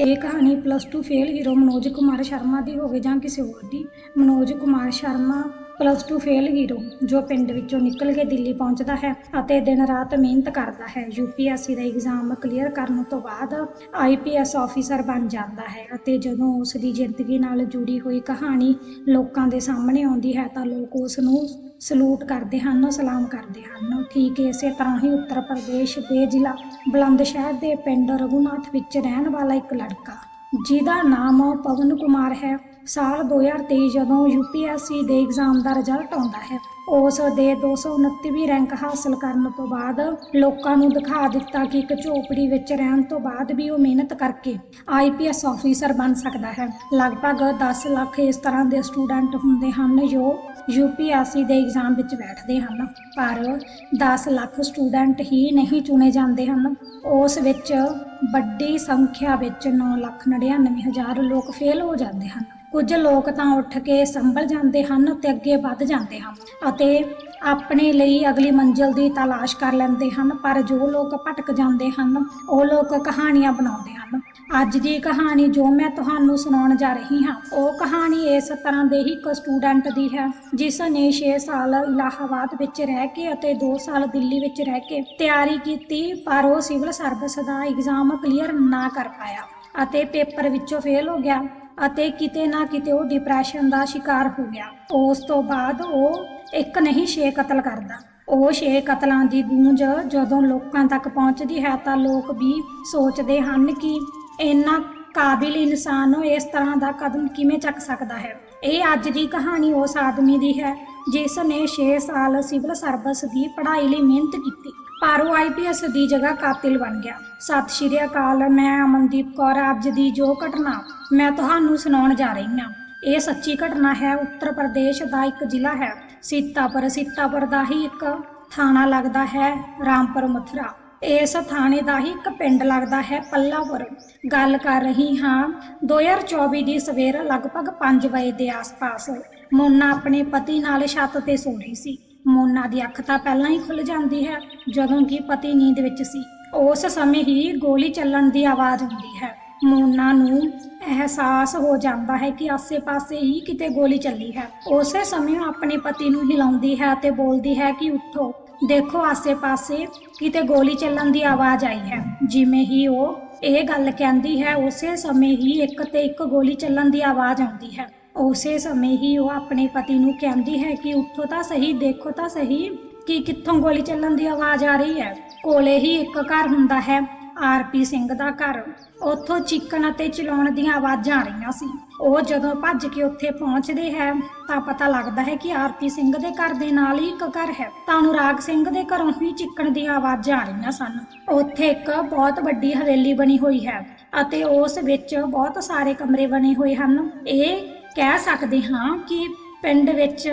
ਇਹ ਕਹਾਣੀ plus 2 fail hero Manoj Kumar Sharma ਦੀ ਹੋਵੇ ਜਾਂ ਕਿਸੇ ਹੋਰ ਦੀ, Manoj Kumar Sharma plus 2 fail hero, ਜੋ ਪਿੰਡ ਵਿੱਚੋਂ ਨਿਕਲ ਕੇ ਦਿੱਲੀ ਪਹੁੰਚਦਾ ਹੈ ਅਤੇ ਦਿਨ ਰਾਤ ਮਿਹਨਤ ਕਰਦਾ ਹੈ। ਯੂਪੀਐਸਸੀ ਦਾ ਐਗਜ਼ਾਮ ਕਲੀਅਰ ਕਰਨ ਤੋਂ ਬਾਅਦ ਆਈਪੀਐਸ ਆਫੀਸਰ ਬਣ ਜਾਂਦਾ ਹੈ ਅਤੇ ਜਦੋਂ ਉਸ ਦੀ ਜ਼ਿੰਦਗੀ ਨਾਲ ਜੁੜੀ ਹੋਈ ਕਹਾਣੀ ਲੋਕਾਂ ਦੇ ਸਾਹਮਣੇ ਆਉਂਦੀ ਹੈ ਤਾਂ ਲੋਕ ਉਸ ਨੂੰ ਸਲੂਟ ਕਰਦੇ ਹਨ, ਸਲਾਮ ਕਰਦੇ ਹਨ। ਠੀਕ ਇਸੇ ਤਰ੍ਹਾਂ ਹੀ ਉੱਤਰ ਪ੍ਰਦੇਸ਼ ਦੇ ਜ਼ਿਲ੍ਹਾ ਬੁਲੰਦ ਸ਼ਹਿਰ ਦੇ ਪਿੰਡ ਰਘੂਨਾਥ ਵਿੱਚ ਰਹਿਣ ਵਾਲਾ ਇੱਕ ਲੜਕਾ, ਜਿਹਦਾ ਨਾਮ ਪਵਨ ਕੁਮਾਰ ਹੈ। ਸਾਲ 2023 ਜਦੋਂ ਯੂਪੀਐਸਸੀ ਦੇ ਐਗਜ਼ਾਮ ਦਾ ਰਿਜ਼ਲਟ ਆਉਂਦਾ ਹੈ, ਉਸ ਦੇ 229ਵੀਂ ਰੈਂਕ ਹਾਸਲ ਕਰਨ ਤੋਂ ਬਾਅਦ ਲੋਕਾਂ ਨੂੰ ਦਿਖਾ ਦਿੱਤਾ ਕਿ ਇੱਕ ਝੋਪੜੀ ਵਿੱਚ ਰਹਿਣ ਤੋਂ ਬਾਅਦ ਵੀ ਉਹ ਮਿਹਨਤ ਕਰਕੇ ਆਈਪੀਐਸ ਆਫੀਸਰ ਬਣ ਸਕਦਾ ਹੈ। ਲਗਭਗ 10 ਲੱਖ ਇਸ ਤਰ੍ਹਾਂ ਦੇ ਸਟੂਡੈਂਟ ਹੁੰਦੇ ਹਨ ਜੋ ਯੂਪੀਐਸਸੀ ਦੇ ਐਗਜ਼ਾਮ ਵਿੱਚ ਬੈਠਦੇ ਹਨ, ਪਰ 10 ਲੱਖ ਸਟੂਡੈਂਟ ਹੀ ਨਹੀਂ ਚੁਣੇ ਜਾਂਦੇ ਹਨ। ਉਸ ਵਿੱਚ ਵੱਡੀ ਸੰਖਿਆ ਵਿੱਚ 9 ਲੱਖ 99 ਹਜ਼ਾਰ ਲੋਕ ਫੇਲ ਹੋ ਜਾਂਦੇ ਹਨ। ਕੁਝ ਲੋਕ ਤਾਂ ਉੱਠ ਕੇ ਸੰਭਲ ਜਾਂਦੇ ਹਨ ਤੇ ਅੱਗੇ ਵੱਧ ਜਾਂਦੇ ਹਨ ਅਤੇ ਆਪਣੇ ਲਈ ਅਗਲੀ ਮੰਜ਼ਿਲ ਦੀ ਤਲਾਸ਼ ਕਰ ਲੈਂਦੇ ਹਨ, ਪਰ ਜੋ ਲੋਕ ਭਟਕ ਜਾਂਦੇ ਹਨ, ਉਹ ਲੋਕ ਕਹਾਣੀਆਂ ਬਣਾਉਂਦੇ ਹਨ। ਅੱਜ ਦੀ ਕਹਾਣੀ ਜੋ ਮੈਂ ਤੁਹਾਨੂੰ ਸੁਣਾਉਣ ਜਾ ਰਹੀ ਹਾਂ, ਉਹ ਕਹਾਣੀ ਇਸ ਤਰ੍ਹਾਂ ਦੇ ਹੀ ਇੱਕ ਸਟੂਡੈਂਟ ਦੀ ਹੈ, ਜਿਸ ਨੇ 6 ਸਾਲ ਇਲਾਹਾਬਾਦ ਵਿੱਚ ਰਹਿ ਕੇ ਅਤੇ 2 ਸਾਲ ਦਿੱਲੀ ਵਿੱਚ ਰਹਿ ਕੇ ਤਿਆਰੀ ਕੀਤੀ, ਪਰ ਉਹ ਸਿਵਲ ਸਰਵਿਸ ਦਾ ਐਗਜ਼ਾਮ ਕਲੀਅਰ ਨਾ ਕਰ ਪਾਇਆ ਅਤੇ ਪੇਪਰ ਵਿੱਚੋਂ ਫੇਲ ਹੋ ਗਿਆ। ਅਤੇ ਕਿਤੇ ਨਾ ਕਿਤੇ ਉਹ ਡਿਪਰੈਸ਼ਨ ਦਾ ਸ਼ਿਕਾਰ ਹੋ ਗਿਆ। ਉਸ ਤੋਂ ਬਾਅਦ ਉਹ ਇੱਕ ਨਹੀਂ ਛੇ ਕਤਲ ਕਰਦਾ। ਉਹ ਛੇ ਕਤਲਾਂ ਦੀ ਗੂੰਜ ਜਦੋਂ ਲੋਕਾਂ ਤੱਕ ਪਹੁੰਚਦੀ ਹੈ ਤਾਂ ਲੋਕ ਵੀ ਸੋਚਦੇ ਹਨ ਕਿ ਇੰਨਾ ਕਾਬਿਲ ਇਨਸਾਨ ਨੂੰ ਇਸ ਤਰ੍ਹਾਂ ਦਾ ਕਦਮ ਕਿਵੇਂ ਚੱਕ ਸਕਦਾ ਹੈ। ਇਹ ਅੱਜ ਦੀ ਕਹਾਣੀ ਉਸ ਆਦਮੀ ਦੀ ਹੈ, ਜਿਸ ਨੇ 6 ਸਾਲ ਸਿਵਲ ਸਰਵਿਸ ਦੀ ਪੜ੍ਹਾਈ ਲਈ ਮਿਹਨਤ ਕੀਤੀ। ਪਰ ਉਹ ਆਈਪੀਐਸ ਦੀ ਜਗ੍ਹਾ ਕਾਤਿਲ ਬਣ ਗਿਆ। ਸਤਿ ਸ਼੍ਰੀ ਅਕਾਲ, ਮੈਂ ਅਮਨਦੀਪ ਕੌਰ, ਅੱਜ ਦੀ ਜੋ ਘਟਨਾ ਮੈਂ ਤੁਹਾਨੂੰ ਸੁਣਾਉਣ ਜਾ ਰਹੀ ਹਾਂ। ਇਹ ਸੱਚੀ ਘਟਨਾ ਹੈ, ਉੱਤਰ ਪ੍ਰਦੇਸ਼ ਦਾ ਇੱਕ ਜ਼ਿਲ੍ਹਾ ਹੈ। ਸੀਤਾਪੁਰ ਸੀਤਾਪੁਰ ਦਾ ਹੀ ਇੱਕ ਥਾਣਾ ਲੱਗਦਾ ਹੈ, ਰਾਮਪੁਰ ਮਥੁਰਾ। ਇਸ ਥਾਣੇ ਦਾ ਹੀ ਇੱਕ ਪਿੰਡ ਲੱਗਦਾ ਹੈ, ਪੱਲਾਪੁਰ। ਗੱਲ ਕਰ ਰਹੀ ਹਾਂ 2024 ਦੀ ਸਵੇਰ ਲਗਭਗ 5 ਵਜੇ ਦੇ ਆਸ-ਪਾਸ। ਮੋਨਾ ਆਪਣੇ ਪਤੀ ਨਾਲ ਛੱਤ ਤੇ ਸੋ ਰਹੀ ਸੀ। ਮੋਨਾ ਦੀ ਅੱਖ ਤਾਂ ਪਹਿਲਾਂ ਹੀ ਖੁੱਲ ਜਾਂਦੀ ਹੈ, ਜਦੋਂ ਕਿ ਪਤੀ ਨੀਂਦ ਵਿੱਚ ਸੀ। ਉਸ ਸਮੇਂ ਹੀ ਗੋਲੀ ਚੱਲਣ ਦੀ ਆਵਾਜ਼ ਆਉਂਦੀ ਹੈ। ਮੋਨਾ ਨੂੰ ਅਹਿਸਾਸ ਹੋ ਜਾਂਦਾ ਹੈ ਕਿ ਆਸੇ-ਪਾਸੇ ਹੀ ਕਿਤੇ ਗੋਲੀ ਚੱਲੀ ਹੈ। ਉਸੇ ਸਮੇਂ ਉਹ ਆਪਣੇ ਪਤੀ ਨੂੰ ਹਿਲਾਉਂਦੀ ਹੈ ਤੇ ਬੋਲਦੀ ਹੈ ਕਿ ਉੱਠੋ। ਦੇਖੋ, ਆਸੇ-ਪਾਸੇ ਕਿਤੇ ਗੋਲੀ ਚੱਲਣ ਦੀ ਆਵਾਜ਼ ਆਈ ਹੈ। ਜਿਵੇਂ ਹੀ ਉਹ ਇਹ ਗੱਲ ਕਹਿੰਦੀ ਹੈ, ਉਸੇ ਸਮੇਂ ਹੀ ਇੱਕ ਤੇ ਇੱਕ ਗੋਲੀ ਚੱਲਣ ਦੀ ਆਵਾਜ਼ ਆਉਂਦੀ ਹੈ। ਉਸੇ ਸਮੇਂ ਹੀ ਉਹ ਆਪਣੇ ਪਤੀ ਨੂੰ ਕਹਿੰਦੀ ਹੈ ਕਿ ਉੱਠੋ ਤਾਂ ਸਹੀ, ਦੇਖੋ ਤਾਂ ਸਹੀ ਕਿ ਕਿੱਥੋਂ ਗੋਲੀ ਚੱਲਣ ਦੀ ਆਵਾਜ਼ ਆ ਰਹੀ ਹੈ। ਕੋਲੇ ਹੀ ਇੱਕ ਘਰ ਹੁੰਦਾ ਹੈ ਆਰਪੀ ਸਿੰਘ ਦਾ ਘਰ। ਉੱਥੋਂ ਚੀਕਣ ਅਤੇ ਚਲਾਉਣ ਦੀਆਂ ਆਵਾਜ਼ਾਂ ਆ ਰਹੀਆਂ ਸੀ। ਉਹ ਜਦੋਂ ਭੱਜ ਕੇ ਉੱਥੇ ਪਹੁੰਚਦੇ ਹੈ, ਤਾਂ ਪਤਾ ਲੱਗਦਾ ਹੈ ਕਿ ਆਰਪੀ ਸਿੰਘ ਦੇ ਘਰ ਦੇ ਨਾਲ ਹੀ ਇੱਕ ਘਰ ਹੈ। ਤਾਂ ਅਨੁਰਾਗ ਸਿੰਘ ਦੇ ਘਰੋਂ ਹੀ ਚੀਕਣ ਦੀਆਂ ਆਵਾਜ਼ਾਂ ਆ ਰਹੀਆਂ ਸਨ। ਉੱਥੇ ਇੱਕ ਬਹੁਤ ਵੱਡੀ ਹਵੇਲੀ ਬਣੀ ਹੋਈ ਹੈ ਅਤੇ ਉਸ ਵਿੱਚ ਬਹੁਤ ਸਾਰੇ ਕਮਰੇ ਬਣੇ ਹੋਏ ਹਨ। ਇਹ ਕਹਿ ਸਕਦੇ ਹਾਂ ਕਿ ਪਿੰਡ ਵਿੱਚ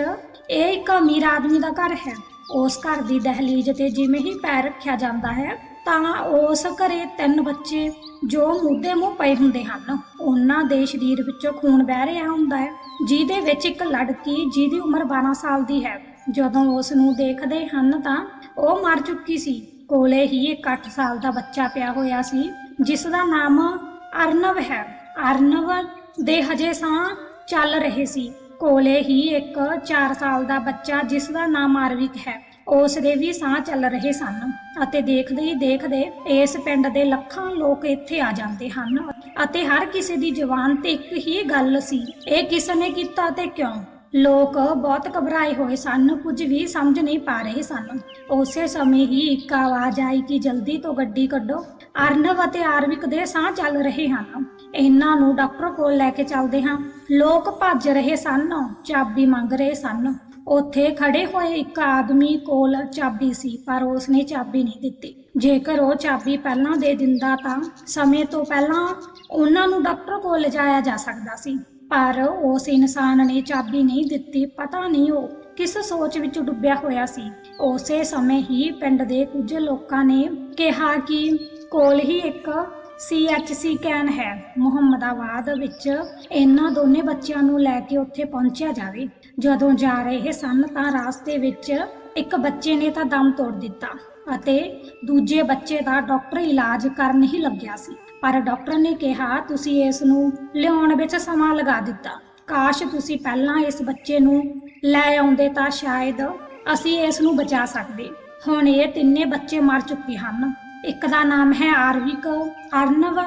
ਇਹ ਇੱਕ ਅਮੀਰ ਆਦਮੀ ਦਾ ਘਰ ਹੈ। ਉਸ ਘਰ ਦੀ ਦਹਲੀਜ਼ ਤੇ ਜਿਵੇਂ ਹੀ ਪੈਰ ਰੱਖਿਆ ਜਾਂਦਾ ਹੈ, ਤਾਂ ਉਸ ਘਰੇ ਤਿੰਨ ਬੱਚੇ ਜੋ ਮੁੱਦੇ ਮੂੰਹ ਪਏ ਹੁੰਦੇ ਹਨ। ਉਹਨਾਂ ਦੇ ਸਰੀਰ ਵਿੱਚੋਂ ਖੂਨ ਵਹਿ ਰਿਹਾ ਹੁੰਦਾ ਹੈ, ਜਿਹਦੇ ਵਿੱਚ ਇੱਕ ਲੜਕੀ ਜਿਹਦੀ ਉਮਰ 12 ਸਾਲ ਦੀ ਹੈ। ਜਦੋਂ ਉਸ ਨੂੰ ਦੇਖਦੇ ਹਨ ਤਾਂ ਉਹ ਮਰ ਚੁੱਕੀ ਸੀ। ਕੋਲੇ ਹੀ ਇੱਕ 8 ਸਾਲ ਦਾ ਬੱਚਾ ਪਿਆ ਹੋਇਆ ਸੀ, ਜਿਸ ਦਾ ਨਾਮ ਅਰਨਵ ਹੈ। ਅਰਨਵ ਦੇ ਹਜੇ ਸਾਂ ਚੱਲ ਰਹੇ ਸੀ। ਕੋਲੇ ਹੀ ਇੱਕ 4 ਸਾਲ ਦਾ ਬੱਚਾ ਜਿਸ ਦਾ ਨਾਮ ਆਰਵਿਕ ਹੈ, ਉਸ ਦੇ ਵੀ ਸਾਹ ਚੱਲ ਰਹੇ ਸਨ ਅਤੇ ਦੇਖਦੇ ਹੀ ਦੇਖਦੇ ਇਸ ਪਿੰਡ ਦੇ ਲੱਖਾਂ ਲੋਕ ਇੱਥੇ ਆ ਜਾਂਦੇ ਹਨ ਅਤੇ ਹਰ ਕਿਸੇ ਦੀ ਜ਼ੁਬਾਨ ਤੇ ਇੱਕ ਹੀ ਗੱਲ ਸੀ, ਇਹ ਕਿਸ ਨੇ ਕੀਤਾ ਤੇ ਕਿਉਂ? ਲੋਕ ਬਹੁਤ ਘਬਰਾਏ ਹੋਏ ਸਨ, ਕੁਝ ਵੀ ਸਮਝ ਨਹੀਂ ਪਾ ਰਹੇ ਸਨ। ਉਸੇ ਸਮੇਂ ਹੀ ਇੱਕ ਆਵਾਜ਼ ਆਈ ਕਿ ਜਲਦੀ ਤੋਂ ਗੱਡੀ ਕੱਢੋ। ਅਰਨਵ ਅਤੇ ਆਰਵਿਕ ਦੇ ਸਾਹ ਚੱਲ ਰਹੇ ਹਨ। ਇਹਨਾਂ ਨੂੰ ਡਾਕਟਰ ਕੋਲ ਲੈ ਕੇ ਚੱਲਦੇ ਹਾਂ। ਲੋਕ ਭੱਜ ਰਹੇ ਸਨ, ਚਾਬੀ ਮੰਗ ਰਹੇ ਸਨ। ਉੱਥੇ ਖੜੇ ਹੋਏ ਇੱਕ ਆਦਮੀ ਕੋਲ ਚਾਬੀ ਸੀ, ਪਰ ਉਸਨੇ ਚਾਬੀ ਨਹੀਂ ਦਿੱਤੀ। ਜੇਕਰ ਉਹ ਚਾਬੀ ਪਹਿਲਾਂ ਦੇ ਦਿੰਦਾ ਤਾਂ ਸਮੇਂ ਤੋਂ ਪਹਿਲਾਂ ਉਹਨਾਂ ਨੂੰ ਡਾਕਟਰ ਕੋਲ ਲਿਜਾਇਆ ਜਾ ਸਕਦਾ ਸੀ। ਪਰ ਉਸ ਇਨਸਾਨ ਨੇ ਚਾਬੀ ਨਹੀਂ ਦਿੱਤੀ, ਪਤਾ ਨਹੀਂ ਉਹ ਕਿਸ ਸੋਚ ਵਿੱਚ ਡੁੱਬਿਆ ਹੋਇਆ ਸੀ। ਉਸੇ ਸਮੇਂ ਹੀ ਪਿੰਡ ਦੇ ਕੁਝ ਲੋਕਾਂ ਨੇ ਕਿਹਾ ਕਿ ਕੋਲ ਹੀ ਇੱਕ ਸੀਐਚਸੀ ਕੈਨ ਹੈ, ਮੁਹੰਮਦਾਬਾਦ ਵਿੱਚ ਇਹਨਾਂ ਦੋਨੇ ਬੱਚਿਆਂ ਨੂੰ ਲੈ ਕੇ ਉੱਥੇ ਪਹੁੰਚਿਆ ਜਾਵੇ। ਜਦੋਂ ਜਾ ਰਹੇ ਸਨ ਤਾਂ ਰਾਸਤੇ ਵਿੱਚ ਇੱਕ ਬੱਚੇ ਨੇ ਤਾਂ ਦਮ ਤੋੜ ਦਿੱਤਾ ਅਤੇ ਦੂਜੇ ਬੱਚੇ ਦਾ ਡਾਕਟਰ ਇਲਾਜ ਕਰਨ ਹੀ ਲੱਗਿਆ ਸੀ। ਪਰ ਡਾਕਟਰ ਨੇ ਕਿਹਾ, ਤੁਸੀਂ ਇਸ ਨੂੰ ਲਿਆਉਣ ਵਿੱਚ ਸਮਾਂ ਲਗਾ ਦਿੱਤਾ। ਕਾਸ਼ ਤੁਸੀਂ ਪਹਿਲਾਂ ਇਸ ਬੱਚੇ ਨੂੰ ਲੈ ਆਉਂਦੇ ਤਾਂ ਸ਼ਾਇਦ ਅਸੀਂ ਇਸ ਨੂੰ ਬਚਾ ਸਕਦੇ। ਹੁਣ ਇਹ ਤਿੰਨੇ ਬੱਚੇ ਮਰ ਚੁੱਕੇ ਹਨ। ਇੱਕ ਦਾ ਨਾਮ ਹੈ ਆਰਵਿਕ, ਅਰਨਵ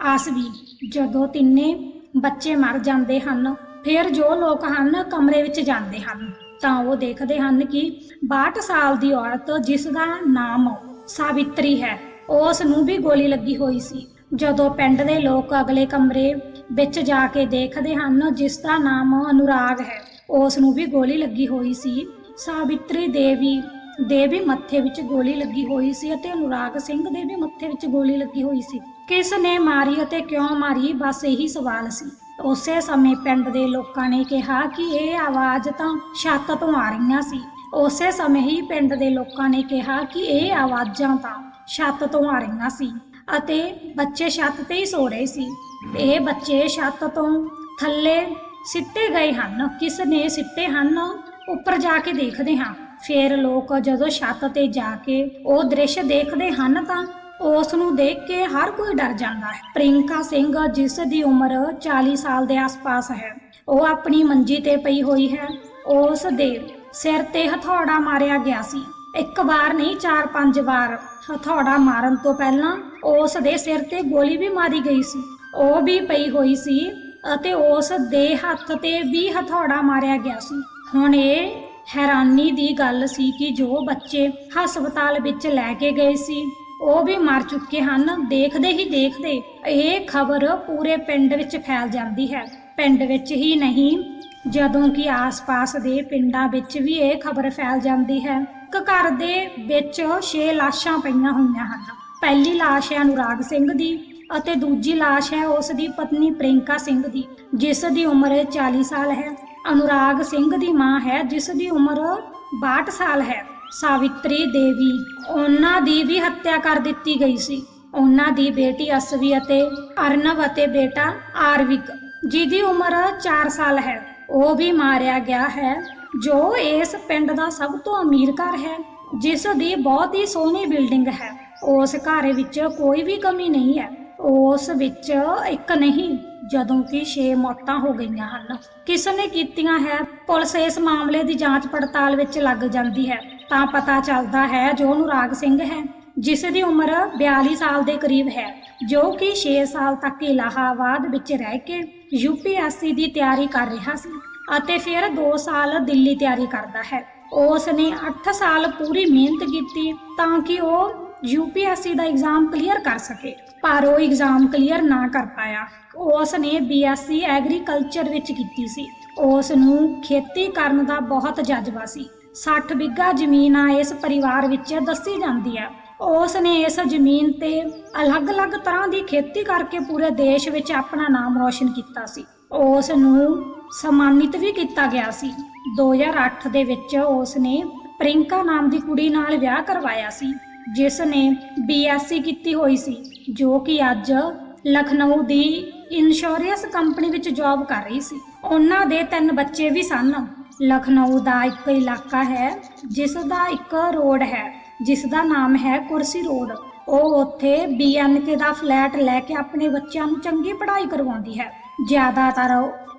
ਆਸਵੀ ਜਦੋਂ ਤਿੰਨੇ ਬੱਚੇ ਮਰ ਜਾਂਦੇ ਹਨ, ਫਿਰ ਜੋ ਲੋਕ ਹਨ ਕਮਰੇ ਵਿੱਚ ਜਾਂਦੇ ਹਨ, ਤਾਂ ਉਹ ਦੇਖਦੇ ਹਨ ਕਿ 62 ਸਾਲ ਦੀ ਔਰਤ ਜਿਸ ਦਾ ਨਾਮ ਸਾਵਿਤਰੀ ਹੈ, ਉਸ ਨੂੰ ਵੀ ਗੋਲੀ ਲੱਗੀ ਹੋਈ ਸੀ। ਜਦੋਂ ਪਿੰਡ ਦੇ ਲੋਕ ਅਗਲੇ ਕਮਰੇ ਵਿੱਚ ਜਾ ਕੇ ਦੇਖਦੇ ਹਨ ਜਿਸ ਦਾ ਨਾਮ ਅਨੁਰਾਗ ਹੈ, ਉਸ ਨੂੰ ਵੀ ਗੋਲੀ ਲੱਗੀ ਹੋਈ ਸੀ। ਸਾਵਿਤਰੀ ਦੇਵੀ ਦੇ ਵੀ ਮੱਥੇ ਵਿੱਚ ਗੋਲੀ ਲੱਗੀ ਹੋਈ ਸੀ ਅਤੇ ਅਨੁਰਾਗ ਸਿੰਘ ਦੇ ਵੀ ਮੱਥੇ ਵਿੱਚ ਗੋਲੀ ਲੱਗੀ ਹੋਈ ਸੀ। ਕਿਸ ਨੇ ਮਾਰੀ ਅਤੇ ਕਿਉਂ ਮਾਰੀ, ਬਸ ਇਹੀ ਸਵਾਲ ਸੀ। ਉਸੇ ਸਮੇਂ ਪਿੰਡ ਦੇ ਲੋਕਾਂ ਨੇ ਕਿਹਾ ਕਿ ਇਹ ਆਵਾਜ਼ ਤਾਂ ਛੱਤ ਤੋਂ ਆ ਰਹੀਆਂ ਸੀ। ਉਸੇ ਸਮੇਂ ਹੀ ਪਿੰਡ ਦੇ ਲੋਕਾਂ ਨੇ ਕਿਹਾ ਕਿ ਇਹ ਆਵਾਜ਼ਾਂ ਤਾਂ ਛੱਤ ਤੋਂ ਆ ਰਹੀਆਂ ਸੀ ਅਤੇ ਬੱਚੇ ਛੱਤ ਤੇ ਹੀ ਸੋ ਰਹੇ ਸੀ। ਇਹ ਬੱਚੇ ਛੱਤ ਤੋਂ ਥੱਲੇ ਸਿੱਟੇ ਗਏ ਹਨ। ਕਿਸ ਨੇ ਸਿੱਟੇ ਹਨ? ਉੱਪਰ ਜਾ ਕੇ ਦੇਖਦੇ ਹਾਂ। ਫਿਰ ਲੋਕ ਜਦੋਂ ਛੱਤ ਤੇ ਜਾ ਕੇ ਉਹ ਦ੍ਰਿਸ਼ ਦੇਖਦੇ ਹਨ ਤਾਂ ਉਸ ਨੂੰ ਦੇਖ ਕੇ ਹਰ ਕੋਈ ਡਰ ਜਾਂਦਾ ਹੈ। ਪ੍ਰਿੰਕਾ ਸਿੰਘ, ਜਿਸ ਦੀ ਉਮਰ 40 ਸਾਲ ਦੇ ਆਸ-ਪਾਸ ਹੈ, ਉਹ ਆਪਣੀ ਮੰਜੀ ਤੇ ਪਈ ਹੋਈ ਹੈ। ਉਸ ਦੇ ਸਿਰ ਤੇ ਹਥੌੜਾ ਮਾਰਿਆ ਗਿਆ ਸੀ। ਇੱਕ ਵਾਰ ਨਹੀਂ, ਚਾਰ ਪੰਜ ਵਾਰ ਹਥੌੜਾ ਮਾਰਨ ਤੋਂ ਪਹਿਲਾਂ ਉਸ ਦੇ ਸਿਰ ਤੇ ਗੋਲੀ ਵੀ ਮਾਰੀ ਗਈ ਸੀ। ਉਹ ਵੀ ਪਈ ਹੋਈ ਸੀ ਅਤੇ ਉਸ ਦੇ ਹੱਥ ਤੇ ਵੀ ਹਥੌੜਾ ਮਾਰਿਆ ਗਿਆ ਸੀ। ਹੁਣ ਇਹ ਹੈਰਾਨੀ ਦੀ ਗੱਲ ਸੀ ਕਿ ਜੋ ਬੱਚੇ ਹਸਪਤਾਲ ਵਿੱਚ ਲੈ ਕੇ ਗਏ ਸੀ, ਉਹ ਵੀ ਮਰ ਚੁੱਕੇ ਹਨ। ਦੇਖਦੇ ਹੀ ਦੇਖਦੇ ਇਹ ਖਬਰ ਪੂਰੇ ਪਿੰਡ ਵਿੱਚ ਫੈਲ ਜਾਂਦੀ ਹੈ। ਪਿੰਡ ਵਿੱਚ ਹੀ ਨਹੀਂ, ਜਦੋਂ ਕਿ ਆਸ-ਪਾਸ ਦੇ ਪਿੰਡਾਂ ਵਿੱਚ ਵੀ ਇਹ ਖਬਰ ਫੈਲ ਜਾਂਦੀ ਹੈ। ਇੱਕ ਘਰ ਦੇ ਵਿੱਚ 6 ਲਾਸ਼ਾਂ ਪਈਆਂ ਹੋਈਆਂ ਹਨ। ਪਹਿਲੀ ਲਾਸ਼ ਹੈ ਅਨੁਰਾਗ ਸਿੰਘ ਦੀ ਅਤੇ ਦੂਜੀ ਲਾਸ਼ ਹੈ ਉਸ ਦੀ ਪਤਨੀ ਪ੍ਰਿੰਕਾ ਸਿੰਘ ਦੀ, ਜਿਸ ਦੀ ਉਮਰ 40 ਸਾਲ ਹੈ। ਅਨੁਰਾਗ ਸਿੰਘ ਦੀ ਮਾਂ ਹੈ, ਜਿਸ ਦੀ ਉਮਰ 62 ਸਾਲ ਹੈ। ਸਾਵਿਤਰੀ ਦੇਵੀ, ਉਹਨਾਂ ਦੀ ਵੀ ਹੱਤਿਆ ਕਰ ਦਿੱਤੀ ਗਈ ਸੀ। ਉਹਨਾਂ ਦੀ ਬੇਟੀ ਅਸਵੀ ਅਤੇ ਅਰਨਵ ਅਤੇ ਬੇਟਾ ਆਰਵਿਕ, ਜਿਹਦੀ ਉਮਰ 4 ਸਾਲ ਹੈ। ਉਹ ਵੀ ਮਾਰਿਆ ਗਿਆ ਹੈ, ਜੋ ਇਸ ਪਿੰਡ ਦਾ ਸਭ ਤੋਂ ਅਮੀਰ ਘਰ ਹੈ, ਜਿਸ ਦੀ ਬਹੁਤ ਹੀ ਸੋਹਣੀ ਬਿਲਡਿੰਗ ਹੈ। ਉਸ ਘਰ ਵਿੱਚ ਕੋਈ ਵੀ ਕਮੀ ਨਹੀਂ ਹੈ। ਉਸ ਵਿੱਚ ਇੱਕ ਨਹੀਂ ਜਦੋਂ ਕਿ 6 ਮੌਤਾਂ ਹੋ ਗਈਆਂ ਹਨ। ਕਿਸ ਨੇ ਕੀਤੀਆਂ ਹੈ? ਪੁਲਿਸ ਇਸ ਮਾਮਲੇ ਦੀ ਜਾਂਚ ਪੜਤਾਲ ਵਿੱਚ ਲੱਗ ਜਾਂਦੀ ਹੈ। ਤਾਂ ਪਤਾ ਚੱਲਦਾ ਹੈ ਜੋ ਅਨੁਰਾਗ ਸਿੰਘ ਹੈ, ਜਿਸ ਦੀ ਉਮਰ 42 ਸਾਲ ਦੇ ਕਰੀਬ ਹੈ, ਜੋ ਕਿ 6 ਸਾਲ ਤੱਕ ਇਲਾਹਾਬਾਦ ਵਿੱਚ ਰਹਿ ਕੇ ਯੂਪੀਐਸਸੀ ਦੀ ਤਿਆਰੀ ਕਰ ਰਿਹਾ ਸੀ ਅਤੇ ਫਿਰ 2 ਸਾਲ ਦਿੱਲੀ ਤਿਆਰੀ ਕਰਦਾ ਹੈ। ਉਸ ਨੇ 8 ਸਾਲ ਪੂਰੀ ਮਿਹਨਤ ਕੀਤੀ ਤਾਂ ਕਿ ਉਹ ਯੂਪੀਐਸਸੀ ਦਾ ਐਗਜ਼ਾਮ ਕਲੀਅਰ ਕਰ ਸਕੇ, ਪਰ ਉਹ ਐਗਜ਼ਾਮ ਕਲੀਅਰ ਨਾ ਕਰ ਪਾਇਆ। ਉਸ ਨੇ ਬੀਐਸਸੀ ਐਗਰੀਕਲਚਰ ਵਿੱਚ ਕੀਤੀ ਸੀ। ਉਸ ਨੂੰ ਖੇਤੀ ਕਰਨ ਦਾ ਬਹੁਤ ਜਜ਼ਬਾ ਸੀ। 60 ਬਿੱਗਾ ਜ਼ਮੀਨ ਆ ਇਸ ਪਰਿਵਾਰ ਵਿੱਚ ਦੱਸੀ ਜਾਂਦੀ ਹੈ। ਉਸ ਨੇ ਇਸ ਜ਼ਮੀਨ ਤੇ ਅਲੱਗ-ਅਲੱਗ ਤਰ੍ਹਾਂ ਦੀ ਖੇਤੀ ਕਰਕੇ ਪੂਰੇ ਦੇਸ਼ ਵਿੱਚ ਆਪਣਾ ਨਾਮ ਰੋਸ਼ਨ ਕੀਤਾ ਸੀ। ਉਸ ਨੂੰ ਸਨਮਾਨਿਤ ਵੀ ਕੀਤਾ ਗਿਆ ਸੀ। 2008 ਦੇ ਵਿੱਚ ਉਸ ਨੇ ਪ੍ਰਿੰਕਾ ਨਾਮ ਦੀ ਕੁੜੀ ਨਾਲ ਵਿਆਹ ਕਰਵਾਇਆ ਸੀ। ਜਿਸ ਨੇ ਬੀਐਸਸੀ ਕੀਤੀ ਹੋਈ ਸੀ, ਜੋ ਕਿ ਅੱਜ ਲਖਨਊ ਦੀ ਇੰਸ਼ੋਰੈਂਸ ਕੰਪਨੀ ਵਿੱਚ ਜੌਬ ਕਰ ਰਹੀ ਸੀ। ਉਹਨਾਂ ਦੇ ਤਿੰਨ ਬੱਚੇ ਵੀ ਸਨ। ਲਖਨਊ ਦਾ ਇੱਕ ਇਲਾਕਾ ਹੈ, ਜਿਸ ਦਾ ਇੱਕ ਰੋਡ ਹੈ, ਜਿਸ ਦਾ ਨਾਮ ਹੈ ਕੁਰਸੀ ਰੋਡ। ਉਹ ਉੱਥੇ ਬੀਐਨਕੇ ਦਾ ਫਲੈਟ ਲੈ ਕੇ ਆਪਣੇ ਬੱਚਿਆਂ ਨੂੰ ਚੰਗੀ ਪੜ੍ਹਾਈ ਕਰਵਾਉਂਦੀ ਹੈ। ਜ਼ਿਆਦਾਤਰ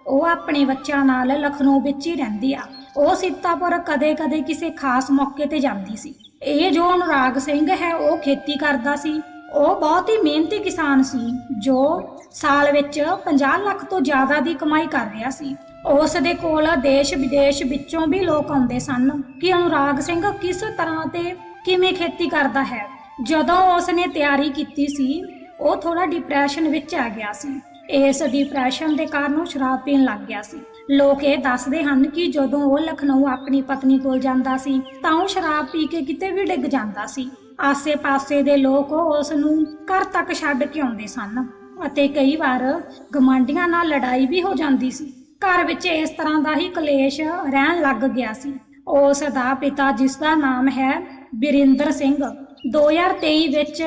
ਉਹ ਆਪਣੇ ਬੱਚਿਆਂ ਨਾਲ ਲਖਨਊ ਵਿੱਚ ਹੀ ਰਹਿੰਦੀ ਆ। ਉਹ ਸੀਤਾਪੁਰ ਕਦੇ-ਕਦੇ ਕਿਸੇ ਖਾਸ ਮੌਕੇ ਤੇ ਜਾਂਦੀ ਸੀ। ਇਹ ਜੋ ਅਨੁਰਾਗ ਸਿੰਘ ਹੈ, ਉਹ ਖੇਤੀ ਕਰਦਾ ਸੀ। ਉਹ ਬਹੁਤ ਹੀ ਮਿਹਨਤੀ ਕਿਸਾਨ ਸੀ, ਜੋ ਸਾਲ ਵਿੱਚ 50 ਲੱਖ ਤੋਂ ਜ਼ਿਆਦਾ ਦੀ ਕਮਾਈ ਕਰ ਰਿਹਾ ਸੀ। ਉਸ ਦੇ ਕੋਲ ਦੇਸ਼ ਵਿਦੇਸ਼ ਵਿੱਚੋਂ ਵੀ ਲੋਕ ਆਉਂਦੇ ਸਨ ਕਿ ਅਨੁਰਾਗ ਸਿੰਘ ਕਿਸ ਤਰ੍ਹਾਂ ਤੇ ਕਿਵੇਂ ਖੇਤੀ ਕਰਦਾ ਹੈ। ਜਦੋਂ ਉਸ ਨੇ ਤਿਆਰੀ ਕੀਤੀ ਸੀ, ਉਹ ਥੋੜਾ ਡਿਪਰੈਸ਼ਨ ਵਿੱਚ ਆ ਗਿਆ ਸੀ। ਇਸ ਡਿਪਰੈਸ਼ਨ ਦੇ ਕਾਰਨ ਉਹ ਸ਼ਰਾਬ ਪੀਣ ਲੱਗ ਗਿਆ ਸੀ। ਲੋਕ ਇਹ ਦੱਸਦੇ ਹਨ ਕਿ ਜਦੋਂ ਉਹ ਲਖਨਊ ਆਪਣੀ ਪਤਨੀ ਕੋਲ ਜਾਂਦਾ ਸੀ, ਤਾਂ ਉਹ ਸ਼ਰਾਬ ਪੀ ਕੇ ਕਿਤੇ ਵੀ ਡਿੱਗ ਜਾਂਦਾ ਸੀ। ਆਸੇ-ਪਾਸੇ ਦੇ ਲੋਕ ਉਸ ਨੂੰ ਘਰ ਤੱਕ ਛੱਡ ਕੇ ਆਉਂਦੇ ਸਨ ਅਤੇ ਕਈ ਵਾਰ ਗਮਾਂਡੀਆਂ ਨਾਲ ਲੜਾਈ ਵੀ ਹੋ ਜਾਂਦੀ ਸੀ। ਘਰ ਵਿੱਚ ਇਸ ਤਰ੍ਹਾਂ ਦਾ ਹੀ ਕਲੇਸ਼ ਰਹਿਣ ਲੱਗ ਗਿਆ ਸੀ। ਉਸ ਦਾ ਪਿਤਾ, ਜਿਸ ਦਾ ਨਾਮ ਹੈ ਬਿਰਿੰਦਰ ਸਿੰਘ 2023 ਵਿੱਚ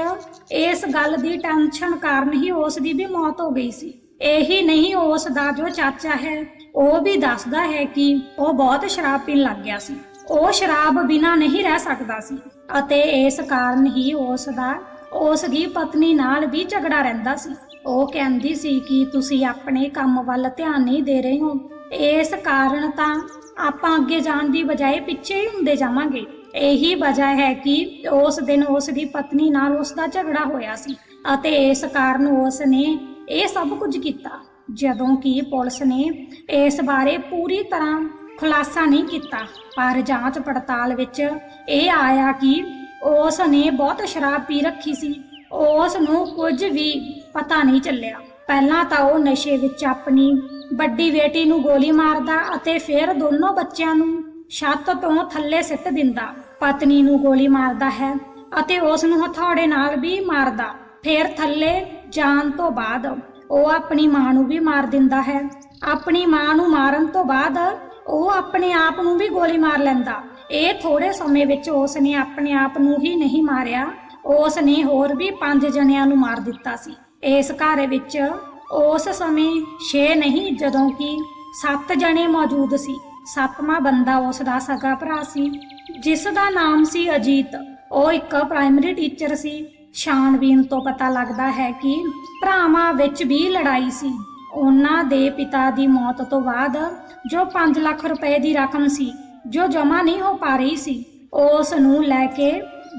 ਇਸ ਗੱਲ ਦੀ ਟੈਨਸ਼ਨ ਕਾਰਨ ਹੀ ਉਸ ਦੀ ਵੀ ਮੌਤ ਹੋ ਗਈ ਸੀ। ਇਹੀ ਨਹੀਂ ਉਸ ਦਾ ਜੋ ਚਾਚਾ ਹੈ, ਉਹ ਵੀ ਦੱਸਦਾ ਹੈ ਕਿ ਉਹ ਬਹੁਤ ਸ਼ਰਾਬ ਪੀਣ ਲੱਗ ਗਿਆ ਸੀ। ਉਹ ਸ਼ਰਾਬ ਬਿਨਾ ਨਹੀਂ ਰਹਿ ਸਕਦਾ ਸੀ ਅਤੇ ਇਸ ਕਾਰਨ ਹੀ ਉਸ ਦਾ ਉਸ ਦੀ ਪਤਨੀ ਨਾਲ ਵੀ ਝਗੜਾ ਰਹਿੰਦਾ ਸੀ। ਉਹ ਕਹਿੰਦੀ ਸੀ ਕਿ ਤੁਸੀਂ ਆਪਣੇ ਕੰਮ ਵੱਲ ਧਿਆਨ ਨਹੀਂ ਦੇ ਰਹੇ ਹੋ। ਇਸ ਕਾਰਨ ਤਾਂ ਆਪਾਂ ਅੱਗੇ ਜਾਣ ਦੀ ਬਜਾਏ ਪਿੱਛੇ ਹੀ ਹੁੰਦੇ ਜਾਵਾਂਗੇ। ਇਹੀ ਵਜ੍ਹਾ ਹੈ ਕਿ ਉਸ ਦਿਨ ਉਸ ਦੀ ਪਤਨੀ ਨਾਲ ਉਸ ਦਾ ਝਗੜਾ ਹੋਇਆ ਸੀ ਅਤੇ ਇਸ ਕਾਰਨ ਉਸ ਨੇ ਇਹ ਸਭ ਕੁਝ ਕੀਤਾ। ਜਦੋਂ ਕਿ ਪੁਲਿਸ ਨੇ ਇਸ ਬਾਰੇ ਪੂਰੀ ਤਰ੍ਹਾਂ ਖੁਲਾਸਾ ਨਹੀਂ ਕੀਤਾ, ਪਰ ਜਾਂਚ ਪੜਤਾਲ ਵਿੱਚ ਇਹ ਆਇਆ ਕਿ ਉਸ ਨੇ ਬਹੁਤ ਸ਼ਰਾਬ ਪੀ ਰੱਖੀ ਸੀ। ਉਸ ਨੂੰ ਕੁਝ ਵੀ ਪਤਾ ਨਹੀਂ ਚੱਲਿਆ। ਪਹਿਲਾਂ ਤਾਂ ਉਹ ਨਸ਼ੇ ਵਿੱਚ ਆਪਣੀ ਵੱਡੀ ਬੇਟੀ ਨੂੰ ਗੋਲੀ ਮਾਰਦਾ ਅਤੇ ਫਿਰ ਦੋਨੋਂ ਬੱਚਿਆਂ ਨੂੰ ਛੱਤ ਤੋਂ ਥੱਲੇ ਸਿੱਟ ਦਿੰਦਾ। ਪਤਨੀ ਨੂੰ ਗੋਲੀ ਮਾਰਦਾ ਹੈ ਅਤੇ ਉਸ ਨੂੰ ਹਥੌੜੇ ਨਾਲ ਵੀ ਮਾਰਦਾ। ਫਿਰ ਥੱਲੇ ਜਾਣ ਤੋਂ ਬਾਅਦ ਉਹ ਆਪਣੀ ਮਾਂ ਨੂੰ ਵੀ ਮਾਰ ਦਿੰਦਾ ਹੈ। ਆਪਣੀ ਮਾਂ ਨੂੰ ਮਾਰਨ ਤੋਂ ਬਾਅਦ ਉਹ ਆਪਣੇ ਆਪ ਨੂੰ ਵੀ ਗੋਲੀ ਮਾਰ ਲੈਂਦਾ। ਇਹ ਥੋੜੇ ਸਮੇਂ ਵਿੱਚ ਉਸ ਨੇ ਆਪਣੇ ਆਪ ਨੂੰ ਹੀ ਨਹੀਂ ਮਾਰਿਆ। ਉਸ ਨੇ ਹੋਰ ਵੀ ਪੰਜ ਜਣਿਆਂ ਨੂੰ ਮਾਰ ਦਿੱਤਾ ਸੀ। ਇਸ ਘਰ ਵਿੱਚ ਉਸ ਸਮੇਂ 6 ਨਹੀਂ, ਜਦੋਂ ਕਿ 7 ਜਣੇ ਮੌਜੂਦ ਸੀ। ਸੱਤਵਾਂ ਬੰਦਾ ਉਸ ਦਾ ਸਗਾ ਭਰਾ ਸੀ, ਜਿਸ ਦਾ ਨਾਮ ਸੀ ਅਜੀਤ। ਉਹ ਇੱਕ ਪ੍ਰਾਇਮਰੀ ਟੀਚਰ ਸੀ। ਛਾਣਬੀਨ ਤੋਂ ਪਤਾ ਲੱਗਦਾ ਹੈ ਕਿ ਭਰਾਵਾਂ ਵਿੱਚ ਵੀ ਲੜਾਈ ਸੀ। ਉਹਨਾਂ ਦੇ ਪਿਤਾ ਦੀ ਮੌਤ ਤੋਂ ਬਾਅਦ ਜੋ 5 ਲੱਖ ਰੁਪਏ ਦੀ ਰਕਮ ਸੀ, ਜੋ ਜਮ੍ਹਾਂ ਨਹੀਂ ਹੋ ਪਾ ਰਹੀ ਸੀ, ਉਸ ਨੂੰ ਲੈ ਕੇ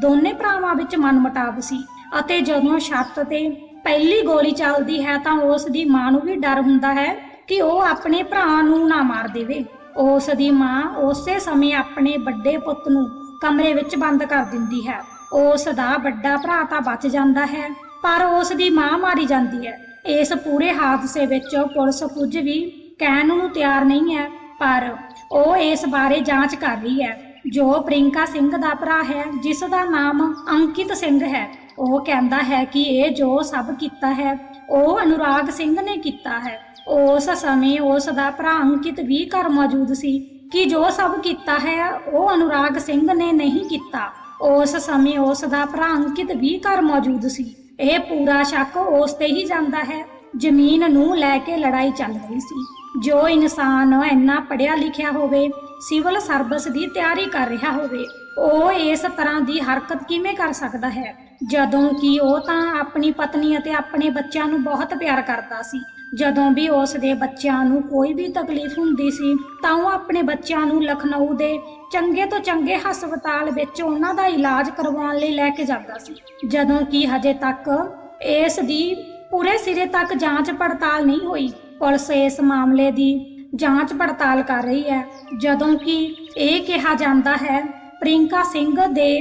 ਦੋਨੇ ਭਰਾਵਾਂ ਵਿੱਚ ਮਨਮਟਾਵ ਸੀ ਅਤੇ ਜਦੋਂ ਛੱਤ ਤੇ ਪਹਿਲੀ ਗੋਲੀ ਚੱਲਦੀ ਹੈ ਤਾਂ ਉਸ ਦੀ ਮਾਂ ਨੂੰ ਵੀ ਡਰ ਹੁੰਦਾ ਹੈ ਕਿ ਉਹ ਆਪਣੇ ਭਰਾ ਨੂੰ ਨਾ ਮਾਰ ਦੇਵੇ। ਉਸ ਦੀ ਮਾਂ ਉਸੇ ਸਮੇਂ ਆਪਣੇ ਵੱਡੇ ਪੁੱਤ ਨੂੰ ਕਮਰੇ ਵਿੱਚ ਬੰਦ ਕਰ ਦਿੰਦੀ ਹੈ। ਉਸ ਦਾ ਵੱਡਾ ਭਰਾ ਤਾਂ ਬਚ ਜਾਂਦਾ ਹੈ, ਪਰ ਉਸ ਦੀ ਮਾਂ ਮਾਰੀ ਜਾਂਦੀ ਹੈ। ਇਸ ਪੂਰੇ ਹਾਦਸੇ ਵਿੱਚ ਪੁਲਿਸ ਕੁਝ ਵੀ ਕਹਿਣ ਨੂੰ ਤਿਆਰ ਨਹੀਂ ਹੈ, ਪਰ ਉਹ ਇਸ ਬਾਰੇ ਜਾਂਚ ਕਰ ਰਹੀ ਹੈ। ਜੋ ਪ੍ਰਿੰਕਾ ਸਿੰਘ ਦਾ ਭਰਾ ਹੈ, ਜਿਸ ਦਾ ਨਾਮ ਅੰਕਿਤ ਸਿੰਘ ਹੈ, ਉਹ ਕਹਿੰਦਾ ਹੈ ਕਿ ਇਹ ਜੋ ਸਭ ਕੀਤਾ ਹੈ, ਉਹ ਅਨੁਰਾਗ ਸਿੰਘ ਨੇ ਕੀਤਾ ਹੈ। ਉਸ ਸਮੇਂ ਉਸ ਦਾ ਭਰਾ ਅੰਕਿਤ ਵੀ ਘਰ ਮੌਜੂਦ ਸੀ ਕਿ ਜੋ ਸਭ ਕੀਤਾ ਹੈ, ਉਹ ਅਨੁਰਾਗ ਸਿੰਘ ਨੇ ਨਹੀਂ ਕੀਤਾ। ਉਸ ਸਮੇਂ ਉਸ ਦਾ ਭਰਾ ਅੰਕਿਤ ਵੀ ਘਰ ਮੌਜੂਦ ਸੀ। ਇਹ ਪੂਰਾ ਸ਼ੱਕ ਉਸ ਤੇ ਹੀ ਜਾਂਦਾ ਹੈ। ਜ਼ਮੀਨ ਨੂੰ ਲੈ ਕੇ ਲੜਾਈ ਚੱਲ ਰਹੀ ਸੀ। ਜੋ ਇਨਸਾਨ ਇੰਨਾ ਪੜਿਆ ਲਿਖਿਆ ਹੋਵੇ, ਸਿਵਲ ਸਰਵਿਸ ਦੀ ਤਿਆਰੀ ਕਰ ਰਿਹਾ ਹੋਵੇ, ਉਹ ਇਸ ਤਰ੍ਹਾਂ ਦੀ ਹਰਕਤ ਕਿਵੇਂ ਕਰ ਸਕਦਾ ਹੈ? ਜਦੋਂ ਕਿ ਉਹ ਤਾਂ ਆਪਣੀ ਪਤਨੀ ਅਤੇ ਆਪਣੇ ਬੱਚਿਆਂ ਨੂੰ ਬਹੁਤ ਪਿਆਰ ਕਰਦਾ ਸੀ। ਜਦੋਂ ਵੀ ਉਸ ਦੇ ਬੱਚਿਆਂ ਨੂੰ ਕੋਈ ਵੀ ਤਕਲੀਫ ਹੁੰਦੀ ਸੀ, ਤਾਂ ਉਹ ਆਪਣੇ ਬੱਚਿਆਂ ਨੂੰ ਲਖਨਊ ਦੇ ਚੰਗੇ ਤੋਂ ਚੰਗੇ ਹਸਪਤਾਲ ਵਿੱਚ ਉਹਨਾਂ ਦਾ ਇਲਾਜ ਕਰਵਾਉਣ ਲਈ ਲੈ ਕੇ ਜਾਂਦਾ ਸੀ। ਜਦੋਂ ਕਿ ਹਜੇ ਤੱਕ ਇਸ ਦੀ ਪੂਰੇ ਸਿਰੇ ਤੱਕ ਜਾਂਚ ਪੜਤਾਲ ਨਹੀਂ ਹੋਈ। ਪੁਲਿਸ ਇਸ ਮਾਮਲੇ ਦੀ ਜਾਂਚ ਪੜਤਾਲ ਕਰ ਰਹੀ ਹੈ। ਜਦੋਂ ਕਿ ਇਹ ਕਿਹਾ ਜਾਂਦਾ ਹੈ ਪ੍ਰਿੰਕਾ ਸਿੰਘ ਦੇ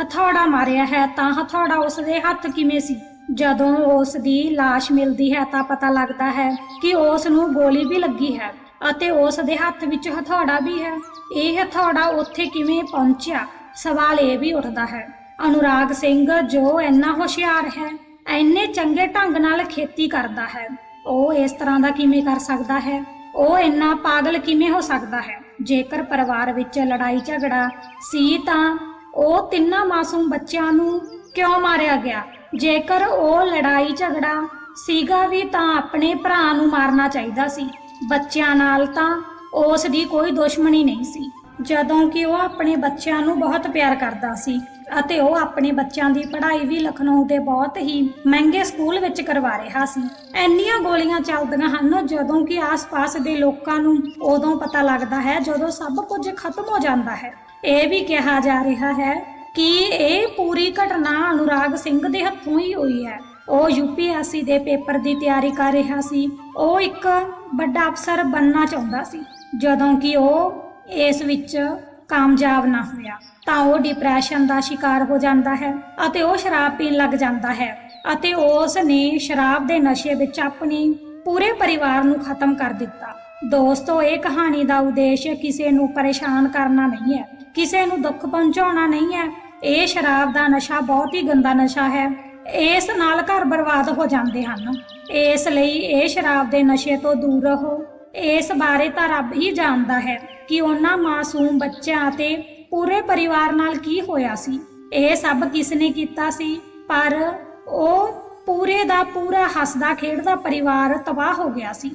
ਹਥੌੜਾ ਮਾਰਿਆ ਹੈ ਤਾਂ ਹਥੌੜਾ ਉਸ ਦੇ ਹੱਥ ਕਿਵੇਂ ਸੀ? ਜਦੋਂ ਉਸ ਦੀ লাশ ਮਿਲਦੀ ਹੈ ਤਾਂ ਪਤਾ ਲੱਗਦਾ ਹੈ ਕਿ ਉਸ ਨੂੰ ਗੋਲੀ ਵੀ ਲੱਗੀ ਹੈ ਅਤੇ ਉਸ ਦੇ ਹੱਥ ਵਿੱਚ ਹਥੌੜਾ ਵੀ ਹੈ। ਇਹ ਹਥੌੜਾ ਉੱਥੇ ਕਿਵੇਂ ਪਹੁੰਚਿਆ? ਸਵਾਲ ਇਹ ਵੀ ਉੱਠਦਾ ਹੈ। ਅਨੁਰਾਗ ਸਿੰਘ ਜੋ ਇੰਨਾ ਹੁਸ਼ਿਆਰ ਹੈ, ਇੰਨੇ ਚੰਗੇ ਢੰਗ ਨਾਲ ਖੇਤੀ ਕਰਦਾ ਹੈ, ਉਹ ਇਸ ਤਰ੍ਹਾਂ ਦਾ ਕਿਵੇਂ ਕਰ ਸਕਦਾ ਹੈ? ਉਹ ਇੰਨਾ ਪਾਗਲ ਕਿਵੇਂ ਹੋ ਸਕਦਾ ਹੈ? ਜੇਕਰ ਪਰਿਵਾਰ ਵਿੱਚ ਲੜਾਈ ਝਗੜਾ ਸੀ ਤਾਂ ਉਹ ਤਿੰਨਾਂ ਮਾਸੂਮ ਬੱਚਿਆਂ ਨੂੰ ਕਿਉਂ ਮਾਰਿਆ ਗਿਆ? ਜੇਕਰ ਉਹ ਲੜਾਈ ਝਗੜਾ ਸੀਗਾ ਵੀ ਤਾਂ ਆਪਣੇ ਭਰਾ ਨੂੰ ਮਾਰਨਾ ਚਾਹੀਦਾ ਸੀ। ਬੱਚਿਆਂ ਨਾਲ ਤਾਂ ਉਸ ਦੀ ਕੋਈ ਦੁਸ਼ਮਣੀ ਨਹੀਂ ਸੀ। ਜਦੋਂ ਕਿ ਉਹ ਆਪਣੇ ਬੱਚਿਆਂ ਨੂੰ ਬਹੁਤ ਪਿਆਰ ਕਰਦਾ ਸੀ ਅਤੇ ਉਹ ਆਪਣੇ ਬੱਚਿਆਂ ਦੀ ਪੜ੍ਹਾਈ ਵੀ ਲਖਨਊ ਦੇ ਬਹੁਤ ਹੀ ਮਹਿੰਗੇ ਸਕੂਲ ਵਿੱਚ ਕਰਵਾ ਰਿਹਾ ਸੀ। ਇੰਨੀਆਂ ਗੋਲੀਆਂ ਚੱਲਦੀਆਂ ਹਨ, ਜਦੋਂ ਕਿ ਆਸ-ਪਾਸ ਦੇ ਲੋਕਾਂ ਨੂੰ ਉਦੋਂ ਪਤਾ ਲੱਗਦਾ ਹੈ ਜਦੋਂ ਸਭ ਕੁਝ ਖਤਮ ਹੋ ਜਾਂਦਾ ਹੈ। ਇਹ ਵੀ ਕਿਹਾ ਜਾ ਰਿਹਾ ਹੈ ਕਿ ਇਹ ਪੂਰੀ ਘਟਨਾ ਅਨੁਰਾਗ ਸਿੰਘ ਦੇ ਹੱਥੋਂ ਹੀ ਹੋਈ ਹੈ। ਉਹ ਯੂਪੀਐਸਸੀ ਦੇ ਪੇਪਰ ਦੀ ਤਿਆਰੀ ਕਰ ਰਿਹਾ ਸੀ। ਉਹ ਇੱਕ ਵੱਡਾ ਅਫਸਰ ਬਣਨਾ ਚਾਹੁੰਦਾ ਸੀ। ਜਦੋਂ ਕਿ ਉਹ ਇਸ ਵਿੱਚ ਕਾਮਯਾਬ ਨਾ ਹੋਇਆ, ਤਾਂ ਉਹ ਡਿਪਰੈਸ਼ਨ ਦਾ ਸ਼ਿਕਾਰ ਹੋ ਜਾਂਦਾ ਹੈ ਅਤੇ ਉਹ ਸ਼ਰਾਬ ਪੀਣ ਲੱਗ ਜਾਂਦਾ ਹੈ ਅਤੇ ਉਸ ਨੇ ਸ਼ਰਾਬ ਦੇ ਨਸ਼ੇ ਵਿੱਚ ਆਪਣੀ ਪੂਰੇ ਪਰਿਵਾਰ ਨੂੰ ਖਤਮ ਕਰ ਦਿੱਤਾ। ਦੋਸਤੋ, ਇਹ ਕਹਾਣੀ ਦਾ ਉਦੇਸ਼ ਕਿਸੇ ਨੂੰ ਪਰੇਸ਼ਾਨ ਕਰਨਾ ਨਹੀਂ ਹੈ। ਕਿਸੇ ਨੂੰ ਦੁੱਖ ਪਹੁੰਚਾਉਣਾ ਨਹੀਂ ਹੈ। ਇਹ ਸ਼ਰਾਬ ਦਾ ਨਸ਼ਾ ਬਹੁਤ ਹੀ ਗੰਦਾ ਨਸ਼ਾ ਹੈ। ਇਸ ਨਾਲ ਘਰ ਬਰਬਾਦ ਹੋ ਜਾਂਦੇ ਹਨ। ਇਸ ਲਈ ਇਹ ਸ਼ਰਾਬ ਦੇ ਨਸ਼ੇ ਤੋਂ ਦੂਰ ਰਹੋ। ਇਸ ਬਾਰੇ ਤਾਂ ਰੱਬ ਹੀ ਜਾਣਦਾ ਹੈ ਕਿ ਉਹਨਾਂ ਮਾਸੂਮ ਬੱਚਿਆਂ ਅਤੇ ਪੂਰੇ ਪਰਿਵਾਰ ਨਾਲ ਕੀ ਹੋਇਆ ਸੀ। ਇਹ ਸਭ ਕਿਸ ਨੇ ਕੀਤਾ ਸੀ? ਪਰ ਉਹ ਪੂਰੇ ਦਾ ਪੂਰਾ ਹੱਸਦਾ ਖੇਡਦਾ ਪਰਿਵਾਰ ਤਬਾਹ ਹੋ ਗਿਆ ਸੀ।